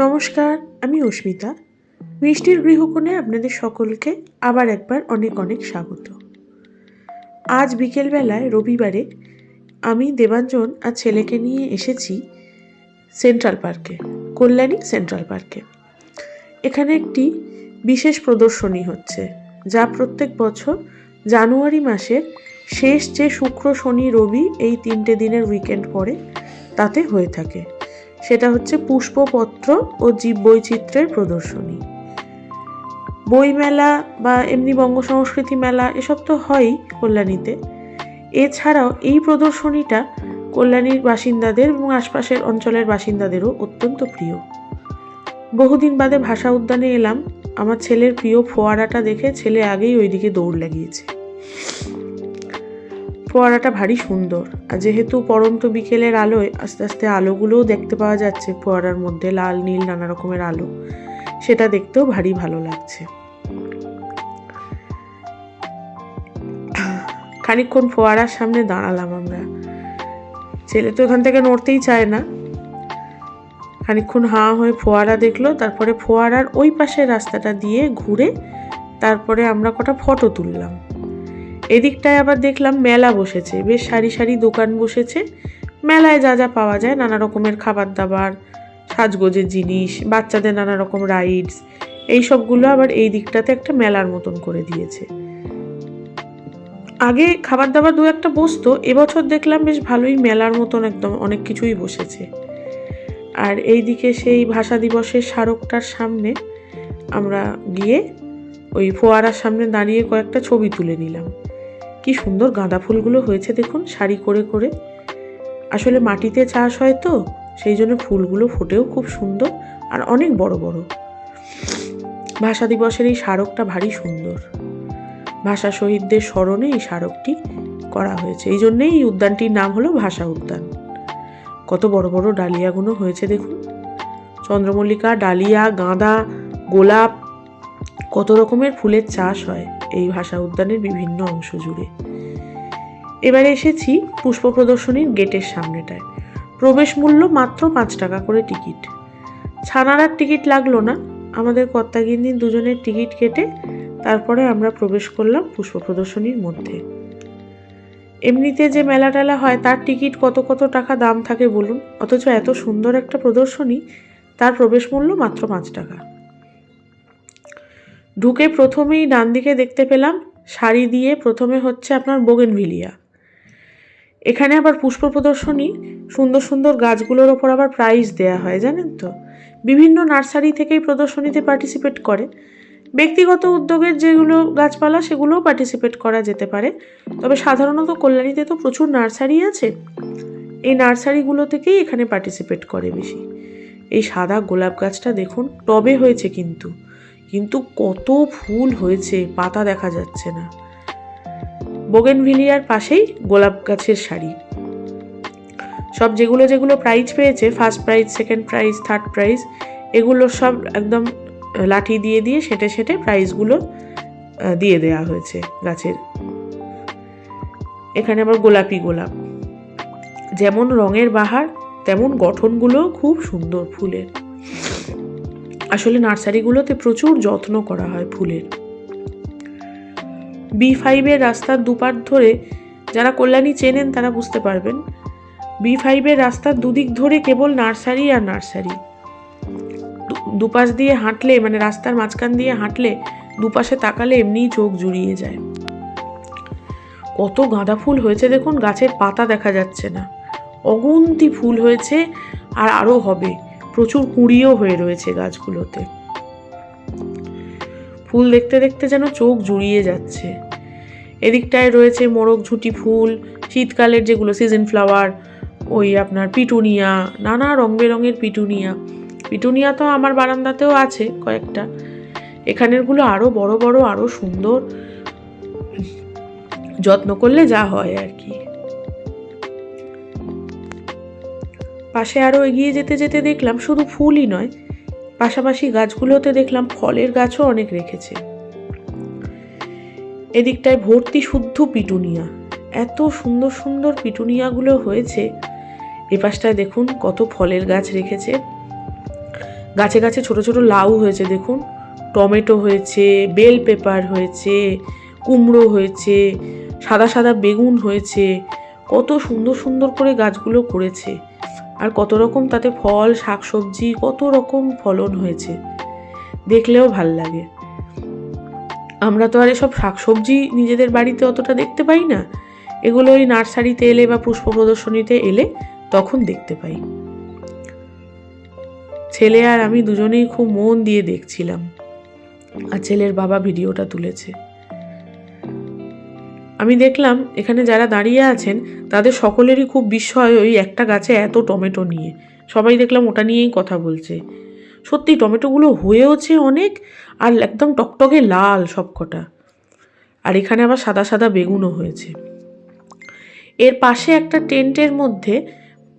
নমস্কার, আমি অস্মিতা। মিষ্টির গৃহকোণে আপনাদের সকলকে আবার একবার অনেক অনেক স্বাগত। আজ বিকেলবেলায় রবিবারে আমি দেবাঞ্জন আর ছেলেকে নিয়ে এসেছি সেন্ট্রাল পার্কে, কল্যাণী সেন্ট্রাল পার্কে। এখানে একটি বিশেষ প্রদর্শনী হচ্ছে, যা প্রত্যেক বছর জানুয়ারি মাসের শেষ যে শুক্র, শনি, রবি এই তিনটে দিনের উইকেন্ড পড়ে, তাতে হয়ে থাকে। সেটা হচ্ছে পুষ্পপত্র ও জীববৈচিত্র্যের প্রদর্শনী। বইমেলা বা এমনি বঙ্গ সংস্কৃতি মেলা এসব তো হয়ই কল্যাণীতে। এছাড়াও এই প্রদর্শনীটা কল্যাণীর বাসিন্দাদের এবং আশপাশের অঞ্চলের বাসিন্দাদেরও অত্যন্ত প্রিয়। বহুদিন বাদে ভাষা উদ্যানে এলাম। আমার ছেলের প্রিয় ফোয়ারাটা দেখে ছেলে আগেই ওইদিকে দৌড় লাগিয়েছে। ফোয়ারাটা ভারী সুন্দর। আর যেহেতু পরন্ত বিকেলের আলোয় আস্তে আস্তে আলোগুলোও দেখতে পাওয়া যাচ্ছে ফোয়ারার মধ্যে লাল, নীল, নানা রকমের আলো। সেটা দেখতেও ভারী ভালো লাগছে। খানিকক্ষণ ফোয়ারার সামনে দাঁড়ালাম আমরা। ছেলে তো এখান থেকে নড়তেই চায় না। খানিকক্ষণ হাঁ হয়ে ফোয়ারা দেখল, তারপরে ফোয়ারার ওই পাশের রাস্তাটা দিয়ে ঘুরে তারপরে আমরা কটা ফটো তুললাম। এদিকটায় আবার দেখলাম মেলা বসেছে, বেশ সারি সারি দোকান বসেছে। মেলায় যা যা পাওয়া যায়, নানা রকমের খাবার দাবার সাজগোজের জিনিস, বাচ্চাদের নানা রকম রাইডস এই সবগুলো আবার এই দিকটাতে একটা মেলার মতন করে দিয়েছে। আগে খাবার দাবার দু একটা বসতো, এবছর দেখলাম বেশ ভালোই মেলার মতন একদম অনেক কিছুই বসেছে। আর এইদিকে সেই ভাষা দিবসের স্মারকটার সামনে আমরা গিয়ে ওই ফোয়ারার সামনে দাঁড়িয়ে কয়েকটা ছবি তুলে নিলাম। কি সুন্দর গাঁদা ফুলগুলো হয়েছে দেখুন, সারি করে করে। আসলে মাটিতে চাষ হয় তো, সেই জন্য ফুলগুলো ফোটেও খুব সুন্দর আর অনেক বড় বড়। ভাষা দিবসের এই স্মারকটা ভারী সুন্দর। ভাষা শহীদদের স্মরণে এই স্মারকটি করা হয়েছে। এই জন্যেই এই উদ্যানটির নাম হলো ভাষা উদ্যান। কত বড় বড় ডালিয়াগুলো হয়েছে দেখুন। চন্দ্রমল্লিকা, ডালিয়া, গাঁদা, গোলাপ কত রকমের ফুলের চাষ হয় এই ভাষা উদ্যানের বিভিন্ন অংশ জুড়ে। এবারে এসেছি পুষ্প প্রদর্শনীর গেটের সামনেটায়। প্রবেশ মূল্য মাত্র পাঁচ টাকা করে টিকিট। ছানারার টিকিট লাগল না। আমাদের কর্তাগিন্দির দুজনের টিকিট কেটে তারপরে আমরা প্রবেশ করলাম পুষ্প প্রদর্শনীর মধ্যে। এমনিতে যে মেলা টেলা হয়, তার টিকিট কত কত টাকা দাম থাকে বলুন? অথচ এত সুন্দর একটা প্রদর্শনী, তার প্রবেশ মূল্য মাত্র পাঁচ টাকা। ঢুকে প্রথমেই ডান দিকে দেখতে পেলাম, শাড়ি দিয়ে প্রথমে হচ্ছে আপনার বোগেনভিলিয়া। এখানে আবার পুষ্প প্রদর্শনী, সুন্দর সুন্দর গাছগুলোর ওপর আবার প্রাইজ দেয়া হয়, জানেন তো? বিভিন্ন নার্সারি থেকেই প্রদর্শনীতে পার্টিসিপেট করে। ব্যক্তিগত উদ্যোগের যেগুলো গাছপালা, সেগুলোও পার্টিসিপেট করা যেতে পারে। তবে সাধারণত কল্যাণীতে তো প্রচুর নার্সারি আছে। এই নার্সারিগুলো থেকেই এখানে পার্টিসিপেট করে বেশি। এই সাদা গোলাপ গাছটা দেখুন, টবে হয়েছে কিন্তু। কিন্তু কত ফুল হয়েছে, পাতা দেখা যাচ্ছে না। বোগেনভিলিয়ার পাশেই গোলাপ গাছের শাড়ি। সব যেগুলো যেগুলো প্রাইজ পেয়েছে first prize second prize third prize এগুলো সব একদম লাঠি দিয়ে দিয়ে সেটে সেটে প্রাইজগুলো দিয়ে দেয়া হয়েছে গাছের। এখানে আবার গোলাপি গোলাপ। যেমন রঙের বাহার, তেমন গঠনগুলো খুব সুন্দর ফুলের। আসলে নার্সারিগুলোতে প্রচুর যত্ন করা হয় ফুলের। বি ফাইভের রাস্তার দুপার ধরে যারা কল্যাণী চেনেন তারা বুঝতে পারবেন বি ফাইভের রাস্তার দুদিক ধরে কেবল নার্সারি আর নার্সারি। দুপাশ দিয়ে হাঁটলে মানে রাস্তার মাঝখান দিয়ে হাঁটলে দুপাশে তাকালে এমনিই চোখ জুড়িয়ে যায়। কত গাঁদা ফুল হয়েছে দেখুন, গাছের পাতা দেখা যাচ্ছে না। অগুন্তি ফুল হয়েছে আর আরও হবে। প্রচুর কুঁড়িও হয়ে রয়েছে গাছগুলোতে। ফুল দেখতে দেখতে যেন চোখ জুড়িয়ে যাচ্ছে। এদিকটায় রয়েছে মোরগ, ঝুঁটি ফুল, শীতকালের যেগুলো সিজন ফ্লাওয়ার ওই আপনার পিটুনিয়া, নানা রং বেরঙের পিটুনিয়া। পিটুনিয়া তো আমার বারান্দাতেও আছে কয়েকটা। এখানেরগুলো আরও বড় বড় আরও সুন্দর। যত্ন করলে যা হয় আর কি। পাশে আরও এগিয়ে যেতে যেতে দেখলাম শুধু ফুলই নয়, পাশাপাশি গাছগুলোতে দেখলাম ফলের গাছও অনেক রেখেছে। এদিকটায় ভর্তি শুদ্ধ পিটুনিয়া। এত সুন্দর সুন্দর পিটুনিয়াগুলো হয়েছে। এ পাশটায় দেখুন কত ফলের গাছ রেখেছে। গাছে গাছে ছোট ছোট লাউ হয়েছে, দেখুন। টমেটো হয়েছে, বেল পেপার হয়েছে, কুমড়ো হয়েছে, সাদা সাদা বেগুন হয়েছে। কত সুন্দর সুন্দর করে গাছগুলো করেছে। আর কত রকম তাতে ফল, শাকসবজি, কত রকম ফলন হয়েছে। দেখলেও ভালো লাগে। আমরা তো আর এসব শাকসবজি নিজেদের বাড়িতে অতটা দেখতে পাই না। এগুলো ওই নার্সারিতে এলে বা পুষ্প প্রদর্শনীতে এলে তখন দেখতে পাই। ছেলে আর আমি দুজনেই খুব মন দিয়ে দেখছিলাম। আর ছেলের বাবা ভিডিওটা তুলেছে। আমি দেখলাম এখানে যারা দাঁড়িয়ে আছেন, তাদের সকলেরই খুব বিস্ময় ওই একটা গাছে এত টমেটো নিয়ে। সবাই দেখলাম ওটা নিয়েই কথা বলছে। সত্যি টমেটোগুলো হয়েওছে অনেক, আর একদম টকটকে লাল সবকটা। আর এখানে আবার সাদা সাদা বেগুনও হয়েছে। এর পাশে একটা টেন্টের মধ্যে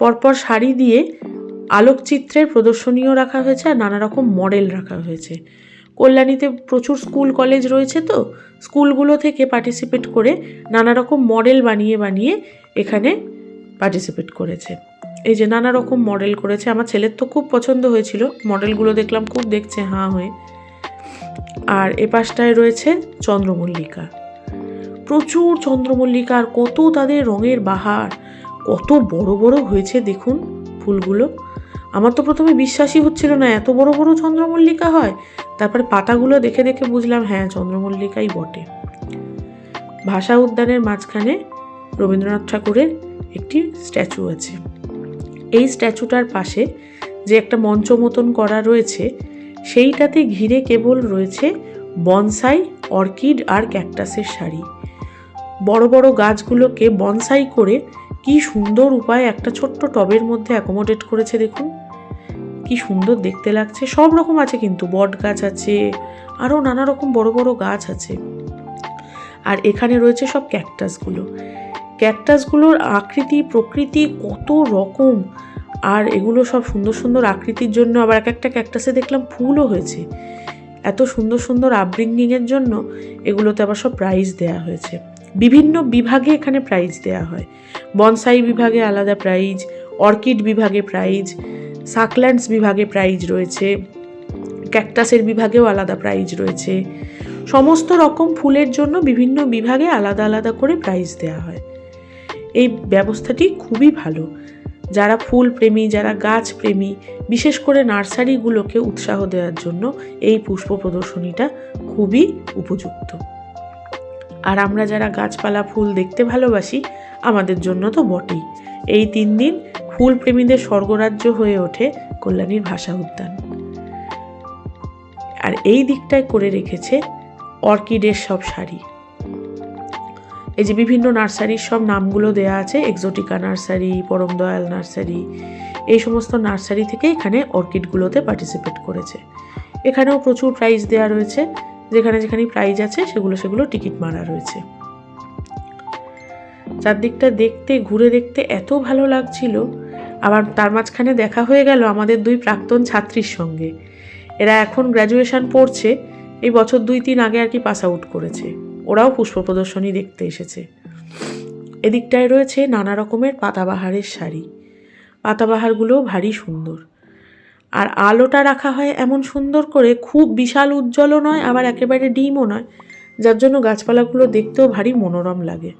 পরপর শাড়ি দিয়ে আলোকচিত্রের প্রদর্শনীও রাখা হয়েছে আর নানা রকম মডেল রাখা হয়েছে। কল্যাণীতে প্রচুর স্কুল, কলেজ রয়েছে তো, স্কুলগুলো থেকে পার্টিসিপেট করে নানা রকম মডেল বানিয়ে বানিয়ে এখানে পার্টিসিপেট করেছে। এই যে নানা রকম মডেল করেছে, আমার ছেলের তো খুব পছন্দ হয়েছিল। মডেলগুলো দেখলাম, খুব দেখছে, হাঁ হয়ে। আর এ পাশটায় রয়েছে চন্দ্রমল্লিকা। প্রচুর চন্দ্রমল্লিকা, আর কত তাদের রঙের বাহার, কত বড় বড় হয়েছে দেখুন ফুলগুলো। আমার তো প্রথমে বিশ্বাসই হচ্ছিল না, এত বড় বড় চন্দ্রমল্লিকা হয়। তারপরে পাতাগুলো দেখে দেখে বুঝলাম হ্যাঁ চন্দ্রমল্লিকাই বটে। ভাষা উদ্যানের মাঝখানে রবীন্দ্রনাথ ঠাকুরের একটি স্ট্যাচু আছে। এই স্ট্যাচুটার পাশে যে একটা মঞ্চ মতন করা রয়েছে, সেইটাতে ঘিরে কেবল রয়েছে বনসাই, অর্কিড আর ক্যাকটাসের শাড়ি। বড় বড় গাছগুলোকে বনসাই করে কি সুন্দর উপায়ে একটা ছোট্ট টবের মধ্যে অ্যাকোমোডেট করেছে দেখুন। কি সুন্দর দেখতে লাগছে। সব রকম আছে কিন্তু, বট গাছ আছে আরও নানা রকম বড় বড় গাছ আছে। আর এখানে রয়েছে সব ক্যাকটাসগুলো ক্যাকটাসগুলোর আকৃতি, প্রকৃতি কত রকম। আর এগুলো সব সুন্দর সুন্দর আকৃতির জন্য আবার এক একটা ক্যাকটাসে দেখলাম ফুলও হয়েছে। এত সুন্দর সুন্দর আপব্রিঙ্গিংয়ের জন্য এগুলোতে আবার সব প্রাইজ দেওয়া হয়েছে। বিভিন্ন বিভাগে এখানে প্রাইজ দেওয়া হয়। বনসাই বিভাগে আলাদা প্রাইজ অর্কিড বিভাগে প্রাইজ সাকল্যান্ডস বিভাগে প্রাইজ রয়েছে ক্যাকটাসের বিভাগেও আলাদা প্রাইজ রয়েছে। সমস্ত রকম ফুলের জন্য বিভিন্ন বিভাগে আলাদা আলাদা করে প্রাইজ দেওয়া হয়। এই ব্যবস্থাটি খুবই ভালো। যারা ফুল প্রেমী, যারা গাছ প্রেমী, বিশেষ করে নার্সারিগুলোকে উৎসাহ দেওয়ার জন্য এই পুষ্প প্রদর্শনীটা খুবই উপযুক্ত। আর আমরা যারা গাছপালা, ফুল দেখতে ভালোবাসি, আমাদের জন্য তো বটেই। এই তিন দিন ফুল প্রেমীদের স্বর্গরাজ্য হয়ে ওঠে কল্যাণীর ভাষা উদ্যান। আর এই দিকটায় করে রেখেছে অর্কিডের সব শাড়ি। এই যে বিভিন্ন নার্সারির সব নামগুলো দেয়া আছে, এক্সোটিকা নার্সারি পরম দয়াল নার্সারি, এই সমস্ত নার্সারি থেকে এখানে অর্কিডগুলোতে পার্টিসিপেট করেছে। এখানেও প্রচুর প্রাইজ দেওয়া রয়েছে। যেখানে যেখানে প্রাইজ আছে, সেগুলো সেগুলো টিকিট মারা রয়েছে। চারদিকটা দেখতে, ঘুরে দেখতে এত ভালো লাগছিল। আবার তার মাঝখানে দেখা হয়ে গেল আমাদের দুই প্রাক্তন ছাত্রীর সঙ্গে। এরা এখন গ্র্যাজুয়েশন পড়ছে, এই বছর দুই তিন আগে আর কি পাস আউট করেছে। ওরাও পুষ্প প্রদর্শনী দেখতে এসেছে। এদিকটায় রয়েছে নানা রকমের পাতাবাহারের শাড়ি। পাতাবাহারগুলোও ভারী সুন্দর। আর আলোটা রাখা হয় এমন সুন্দর করে, খুব বিশাল উজ্জ্বলও নয়, আবার একেবারে ডিমও নয়। যার জন্য গাছপালাগুলো দেখতেও ভারী মনোরম লাগে।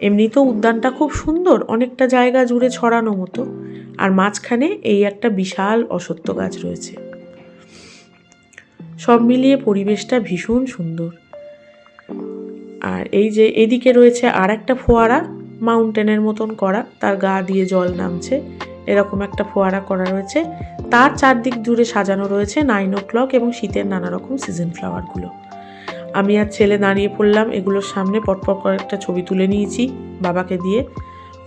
এমনিতেও উদ্যানটা খুব সুন্দর, অনেকটা জায়গা জুড়ে ছড়ানো মতো। আর মাঝখানে এই একটা বিশাল অসত্য গাছ রয়েছে। সব মিলিয়ে পরিবেশটা ভীষণ সুন্দর। আর এই যে এদিকে রয়েছে আর একটা ফোয়ারা, মাউন্টেনের মতন করা, তার গা দিয়ে জল নামছে। এরকম একটা ফোয়ারা করা রয়েছে। তার চারদিক জুড়ে সাজানো রয়েছে নাইন ও ক্লক এবং শীতের নানা রকম সিজন ফ্লাওয়ারগুলো আমি আর ছেলে দাঁড়িয়ে পড়লাম, এগুলোর সামনে পটপট করে একটা ছবি তুলে নিয়েছি বাবাকে দিয়ে।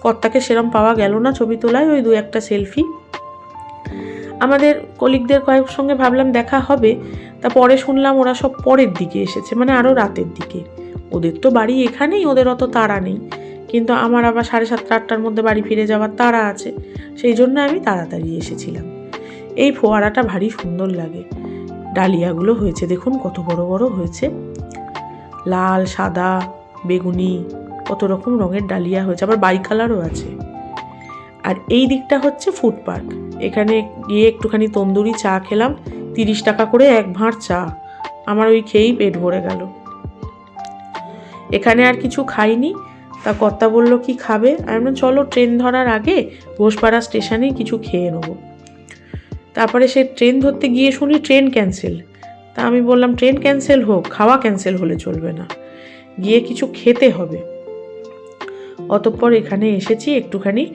কর্তাকে সেরম পাওয়া গেল না ছবি তোলায়, ওই দু একটা সেলফি আমাদের কলিগদের কয়েক সঙ্গে ভাবলাম দেখা হবে, তা পরে শুনলাম ওরা সব পরের দিকে এসেছে মানে আরও রাতের দিকে। ওদের তো বাড়ি এখানেই, ওদের অত তাড়া নেই। কিন্তু আমার আবার সাড়ে সাতটা আটটার মধ্যে বাড়ি ফিরে যাওয়ার তাড়া আছে, সেই জন্য আমি তাড়াতাড়ি এসেছিলাম। এই ফোয়ারাটা ভারী সুন্দর লাগে। ডালিয়াগুলো হয়েছে, দেখুন কত বড় বড় হয়েছে। লাল, সাদা, বেগুনি, কত রকম রঙের ডালিয়া হয়েছে, আবার বাই কালারও আছে। আর এই দিকটা হচ্ছে ফুড পার্ক। এখানে গিয়ে একটুখানি তন্দুরি চা খেলাম, তিরিশ টাকা করে এক ভাঁড় চা। আমার ওই খেয়েই পেট ভরে গেল। এখানে আর কিছু খাইনি, তা কর্তা বলল, কি খাবে? আমি চলো ট্রেন ধরার আগে ঘোষপাড়া স্টেশনে কিছু খেয়ে নেব। তারপরে সে ট্রেন ধরতে গিয়ে শুনি ট্রেন ক্যান্সেল। তা আমি বললাম, ট্রেন ক্যান্সেল হোক, খাওয়া ক্যান্সেল হলে চলবে না। গিয়ে কিছু খেতে হবে। অতঃপর এখানে এসেছি, একটুখানি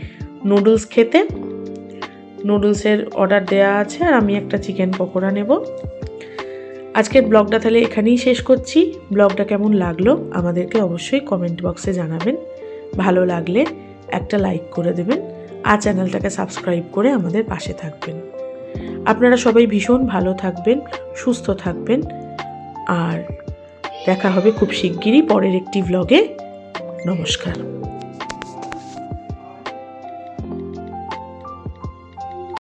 নুডলস খেতে। নুডলসের অর্ডার দেওয়া আছে আর আমি একটা চিকেন পকোড়া নেব। আজকের ব্লগটা তাহলে এখানেই শেষ করছি। ব্লগটা কেমন লাগল আমাদেরকে অবশ্যই কমেন্ট বক্সে জানাবেন। ভালো লাগলে একটা লাইক করে দেবেন। আর চ্যানেলটাকে সাবস্ক্রাইব করে আমাদের পাশে থাকবেন। আপনারা সবাই ভীষণ ভালো থাকবেন, সুস্থ থাকবেন। আর দেখা হবে খুব শিগগিরই পরের একটি ব্লগে নমস্কার।